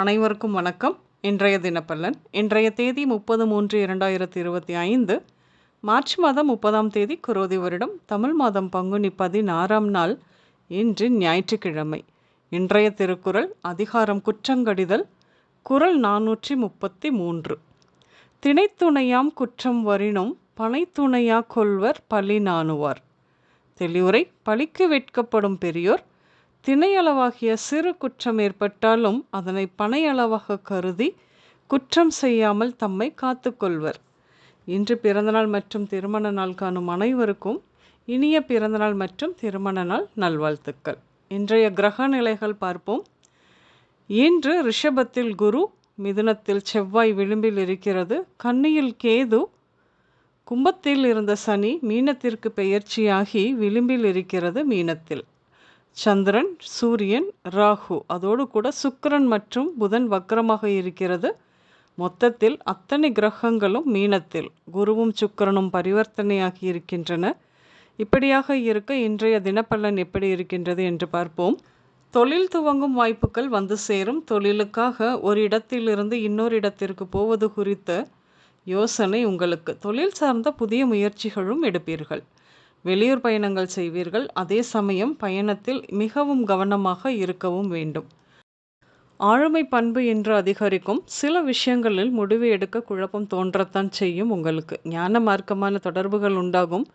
அனைவருக்கும் வணக்கம். இன்றைய தினப்பலன். இன்றைய தேதி முப்பது மூன்று இரண்டாயிரத்தி இருபத்தி ஐந்து. மார்ச் மாதம் முப்பதாம் தேதி குரோதி வருடம். தமிழ் மாதம் பங்குனி பதினாறாம் நாள். இன்று ஞாயிற்றுக்கிழமை. இன்றைய திருக்குறள் அதிகாரம் குற்றங்கடிதல் குரல் நானூற்றி முப்பத்தி மூன்று. திணைத்துணையாம் குற்றம் வரினும் பனைத்துணையா கொள்வர் பழி நாணுவார். தெளிவுரை பழிக்கு வெட்கப்படும் பெரியோர் திணையளவாகிய சிறு குற்றம் ஏற்பட்டாலும் அதனை பனையளவாக கருதி குற்றம் செய்யாமல் தம்மை காத்துக்கொள்வர். இன்று பிறந்தநாள் மற்றும் திருமண நாள் காணும் அனைவருக்கும் இனிய பிறந்தநாள் மற்றும் திருமண நாள் நல்வாழ்த்துக்கள். இன்றைய கிரக நிலைகள் பார்ப்போம். இன்று ரிஷபத்தில் குரு மிதுனத்தில் செவ்வாய் விளிம்பில் இருக்கிறது. கன்னியில் கேது கும்பத்தில் இருந்த சனி மீனத்திற்கு பெயர்ச்சியாகி விளிம்பில் இருக்கிறது மீனத்தில். சந்திரன் சூரியன் ராகு. அதோடு கூட சுக்கரன் மற்றும் புதன் வக்கரமாக இருக்கிறது. மொத்தத்தில் அத்தனை கிரகங்களும் மீனத்தில். குருவும் சுக்கரனும் பரிவர்த்தனையாகி இருக்கின்றன. இப்படியாக இருக்க இன்றைய தினப்பலன் எப்படி இருக்கின்றது என்று பார்ப்போம். தொழில் துவங்கும் வாய்ப்புகள் வந்து சேரும். தொழிலுக்காக ஒரு இடத்திலிருந்து இன்னொரு இடத்திற்கு போவது குறித்த யோசனை உங்களுக்கு. தொழில் சார்ந்த புதிய முயற்சிகளும் எடுப்பீர்கள். வெளியூர் பயணங்கள் செய்வீர்கள். அதே சமயம் பயணத்தில் மிகவும் கவனமாக இருக்கவும் வேண்டும். ஆளுமை பண்பு என்று அதிகரிக்கும் சில விஷயங்களில் முடிவு எடுக்க குழப்பம் தோன்றத்தான் செய்யும் உங்களுக்கு. ஞான மார்க்கமான தொடர்புகள் உண்டாகும்.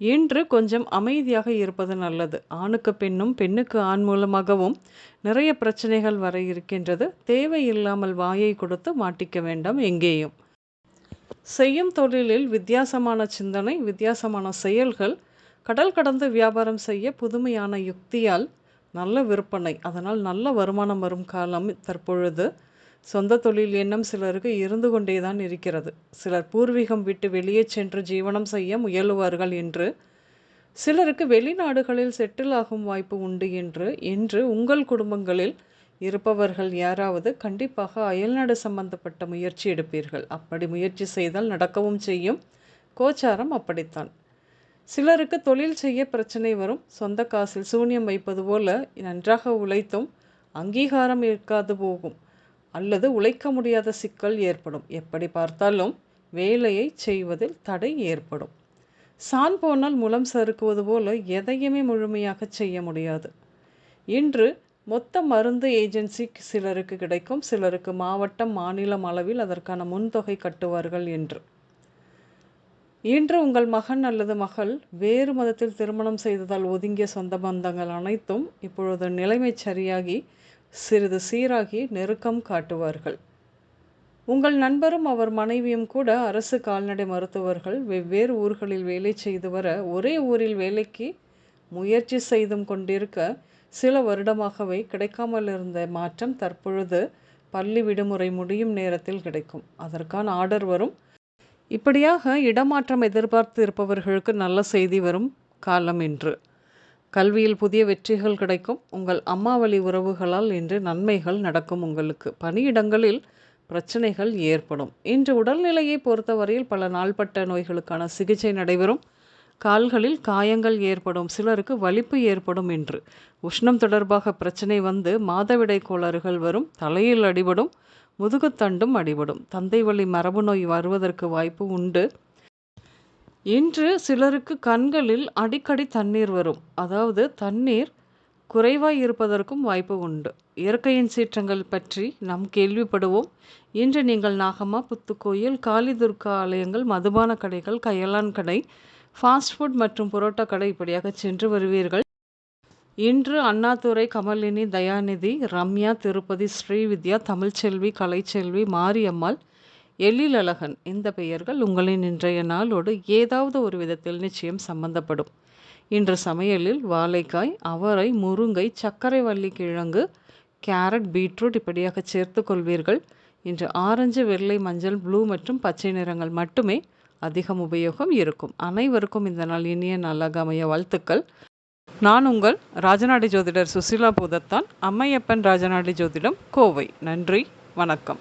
இன்று கொஞ்சம் அமைதியாக இருப்பது நல்லது. ஆணுக்கு பெண்ணும் பெண்ணுக்கு ஆண் மூலமாகவும் நிறைய பிரச்சனைகள் வர இருக்கின்றது. தேவையில்லாமல் வாயை கொடுத்து மாட்டிக்க வேண்டாம் எங்கேயும். செய்யும் தொழிலில் வித்தியாசமான சிந்தனை வித்தியாசமான செயல்கள் கடல் கடந்து வியாபாரம் செய்ய புதுமையான யுக்தியால் நல்ல விற்பனை அதனால் நல்ல வருமானம் வரும் காலம் தற்பொழுது. சொந்த தொழில் எண்ணம் சிலருக்கு இருந்து கொண்டே தான் இருக்கிறது. சிலர் பூர்வீகம் விட்டு வெளியே சென்று ஜீவனம் செய்ய முயலுவார்கள் என்று. சிலருக்கு வெளிநாடுகளில் செட்டில் ஆகும் வாய்ப்பு உண்டு என்று என்று உங்கள் குடும்பங்களில் இருப்பவர்கள் யாராவது கண்டிப்பாக அயல்நாடு சம்பந்தப்பட்ட முயற்சி எடுப்பீர்கள். அப்படி முயற்சி செய்தால் நடக்கவும் செய்யும். கோச்சாரம் அப்படித்தான். சிலருக்கு தொழில் செய்ய பிரச்சனை வரும். சொந்த காசில் சூன்யம் வைப்பது போல நன்றாக உழைத்தும் அங்கீகாரம் இருக்காது போகும். அல்லது உழைக்க முடியாத சிக்கல் ஏற்படும். எப்படி பார்த்தாலும் வேலையை செய்வதில் தடை ஏற்படும். சான் போனால் முலம் சறுக்குவது போல எதையுமே முழுமையாக செய்ய முடியாது. இன்று மொத்த மருந்து ஏஜென்சி சிலருக்கு கிடைக்கும் சிலருக்கு மாவட்டம் மாநிலம் அளவில் அதற்கான முன்தொகை கட்டுவார்கள் என்று. இன்று உங்கள் மகன் அல்லது மகள் வேறு மதத்தில் திருமணம் செய்ததால் ஒதுங்கிய சொந்த பந்தங்கள் அனைத்தும் இப்பொழுது நிலைமை சரியாகி சிறிது சீராகி நெருக்கம் காட்டுவார்கள். உங்கள் நண்பரும் அவர் மனைவியும் கூட அரசு கால்நடை மருத்துவர்கள் வெவ்வேறு ஊர்களில் வேலை செய்து வர ஒரே ஊரில் வேலைக்கு முயற்சி செய்தும் கொண்டிருக்க சில வருடமாகவே கிடைக்காமல் இருந்த மாற்றம் தற்பொழுது பள்ளி விடுமுறை முடியும் நேரத்தில் கிடைக்கும். அதற்கான ஆர்டர் வரும். இப்படியாக இடமாற்றம் எதிர்பார்த்து இருப்பவர்களுக்கு நல்ல செய்தி வரும் காலம் இன்று. கல்வியில் புதிய வெற்றிகள் கிடைக்கும். உங்கள் அம்மா வழி உறவுகளால் இன்று நன்மைகள் நடக்கும் உங்களுக்கு. பணியிடங்களில் பிரச்சனைகள் ஏற்படும். இன்று உடல்நிலையை பொறுத்தவரையில் பல நாள்பட்ட நோய்களுக்கான சிகிச்சை நடைபெறும். கால்களில் காயங்கள் ஏற்படும் சிலருக்கு வலிப்பு ஏற்படும் என்று. உஷ்ணம் தொடர்பாக பிரச்சனை வந்து மாதவிடை கோளாறுகள் வரும் தலையில் அடிபடும் முதுகுத்தண்டும் அடிபடும். தந்தை வழி மரபு நோய் வருவதற்கு வாய்ப்பு உண்டு. இன்று சிலருக்கு கண்களில் அடிக்கடி தண்ணீர் வரும். அதாவது தண்ணீர் குறைவாய் இருப்பதற்கும் வாய்ப்பு உண்டு. இயற்கையின் சீற்றங்கள் பற்றி நாம் கேள்விப்படுவோம். இன்று நீங்கள் நாகமா புத்துக்கோயில் காளிதுர்கா ஆலயங்கள் மதுபான கடைகள் கயலான் கடை ஃபாஸ்ட் ஃபுட் மற்றும் புரோட்டா கடை இப்படியாக சென்று வருவீர்கள். இன்று அண்ணாதுரை கமலினி தயாநிதி ரம்யா திருப்பதி ஸ்ரீவித்யா தமிழ்ச்செல்வி கலைச்செல்வி மாரியம்மாள் எழிலழகன் இந்த பெயர்கள் உங்களின் இன்றைய நாளோடு ஏதாவது ஒரு விதத்தில் நிச்சயம் சம்பந்தப்படும். இன்று சமையலில் வாழைக்காய் அவரை முருங்கை சர்க்கரை வள்ளி கிழங்கு கேரட் பீட்ரூட் இப்படியாக சேர்த்து கொள்வீர்கள். இன்று ஆரஞ்சு வெள்ளை மஞ்சள் ப்ளூ மற்றும் பச்சை நிறங்கள் மட்டுமே அதிகம் உபயோகம் இருக்கும். அனைவருக்கும் இந்த நாள் இனிய நாளாக அமைய வாழ்த்துக்கள். நான் உங்கள் ராஜநாடி ஜோதிடர் சுசிலா பூதத்தான். அம்மையப்பன் ராஜநாடி ஜோதிடம் கோவை. நன்றி. வணக்கம்.